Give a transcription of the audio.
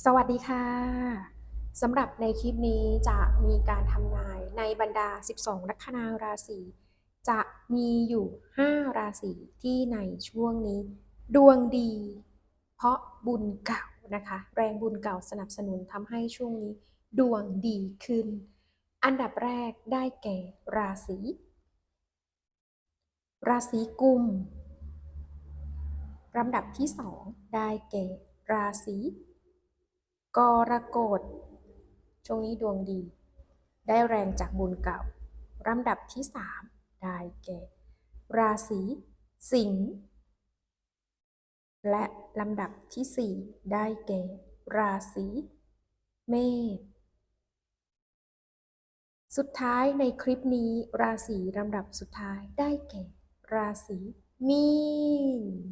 สวัสดีค่ะสำหรับในคลิปนี้จะมีการทำนายในบรรดา 12 ลัคนาราศีจะมีอยู่ 5 ราศีที่ในช่วงนี้ ดวงดี เพราะบุญเก่านะคะ แรงบุญเก่าสนับสนุนทำให้ช่วงนี้ ดวงดีขึ้น อันดับแรกได้แก่ราศีราศีกุมลำดับที่สองได้แก่ราศี กรกฎช่วงนี้ดวงดี ได้แรงจากบุญเก่าลำดับที่สามได้แก่ ราศีสิงห์และลำดับที่สี่ได้แก่ ราศีเมษสุดท้ายในคลิปนี้ราศีลำดับสุดท้ายได้แก่ ราศีมีน